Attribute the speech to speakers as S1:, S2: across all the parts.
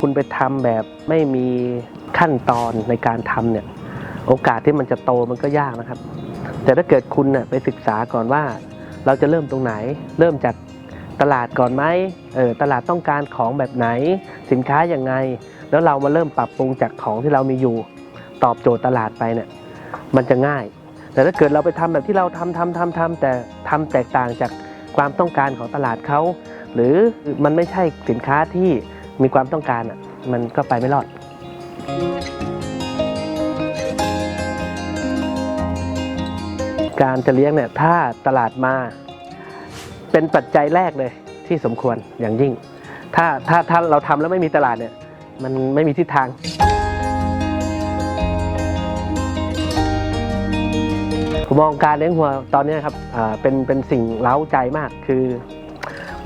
S1: คุณไปทำแบบไม่มีขั้นตอนในการทำเนี่ยโอกาสที่มันจะโตมันก็ยากนะครับ แต่ถ้าเกิดคุณเน่ยไปศึกษาก่อนว่า เราจะเริ่มตรงไหน เริ่มจากตลาดก่อนไหมเออตลาดต้องการของแบบไหน สินค้าอยังไง แล้วเรามาเริ่มปรับปรุงจากของที่เรามีอยู่ ตอบโจทย์ตลาดไปเนี่ยมันจะง่าย แต่ถ้าเกิดเราไปทำแบบที่เราทำทำทำทำแต่ทำแตกต่างจากความต้องการของตลาดเขาหรือมันไม่ใช่สินค้าที่ มีความต้องการอะมันก็ไปไม่รอด การจะเลี้ยงเนี่ยถ้าตลาดมาเป็นปัจจัยแรกเลยที่สมควรอย่างยิ่ง ถ้าถ้าถ้าเราทำแล้วไม่มีตลาดเนี่ยมันไม่มีทิศทางผมมองการเลี้ยงวัวตอนนี้ครับอ่าเป็นเป็นสิ่งเล้าใจมากคือ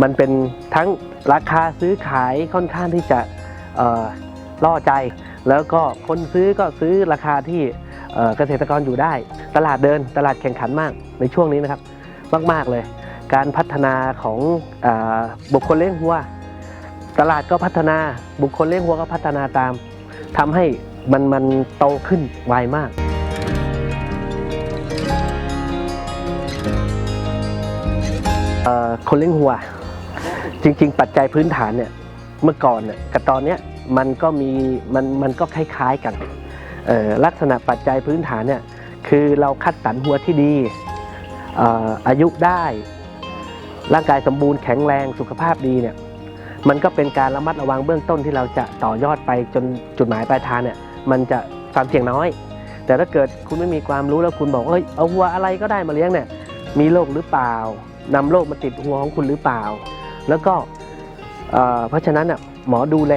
S1: มันเป็นทั้งราคาซื้อขายค่อนข้างที่จะล่อใจ แล้วก็คนซื้อก็ซื้อราคาที่เกษตรกรอยู่ได้ ตลาดเดินตลาดแข่งขันมากในช่วงนี้นะครับ มาก ๆ เลย การพัฒนาของอบุคคลเลี้ยงวัว ตลาดก็พัฒนาบุคคลเลี้ยงวัวก็พัฒนาตามทำให้มันมันโตขึ้นไวมากคนเลี้ยงวัว จริง ๆ ปัจจัยพื้นฐานเนี่ยเมื่อก่อนเนี่ยกับตอนเนี้ยมันก็มีมันมันก็คล้ายๆกันลักษณะปัจจัยพื้นฐานเนี่ยคือเราคัดสรรหัวที่ดีออายุได้ ร่างกายสมบูรณ์แข็งแรงสุขภาพดีเนี่ยมันก็เป็นการระมัดระวังเบื้องต้นที่เราจะต่อยอดไปจนจุดหมายปลายทางเนี่ยมันจะความเสี่ยงน้อย แต่ถ้าเกิดคุณไม่มีความรู้แล้วคุณบอกเฮ้ยเอาวัวอะไรก็ได้มาเลี้ยงเนี่ยมีโรคหรือเปล่านำโรคมาติดหัวของคุณหรือเปล่า แล้วก็เพราะฉะนั้นหมอดูแล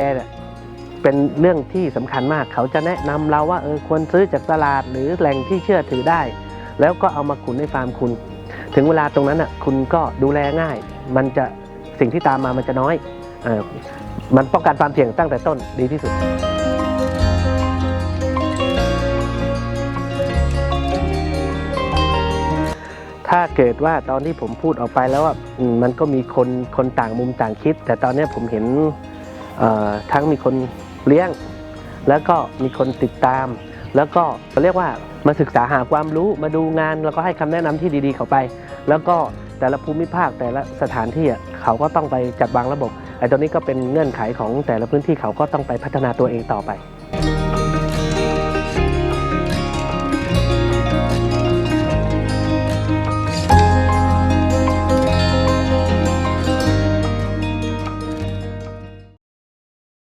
S1: เป็นเรื่องที่สำคัญมาก เขาจะแนะนำเราว่าเออควรซื้อจากตลาดหรือแหล่งที่เชื่อถือได้ แล้วก็เอามาขุนในฟาร์มคุณ ถึงเวลาตรงนั้นน่ะคุณก็ดูแลง่าย มันจะสิ่งที่ตามมามันจะน้อยอมันป้องกันความเสี่ยงตั้งแต่ต้นดีที่สุด ถ้าเกิดว่าตอนที่ผมพูดออกไปแล้วว่ามันก็มีคนคนต่างมุมต่างคิด แต่ตอนนี้ผมเห็นทั้งมีคนเลี้ยง แล้วก็มีคนติดตาม แล้วก็เขาเรียกว่ามาศึกษาหาความรู้มาดูงาน แล้วก็ให้คำแนะนำที่ดีๆเขาไป แล้วก็แต่ละภูมิภาคแต่ละสถานที่เขาก็ต้องไปจัดวางระบบไอ้ตรงนี้ก็เป็นเงื่อนไขของแต่ละพื้นที่เขาก็ต้องไปพัฒนาตัวเองต่อไป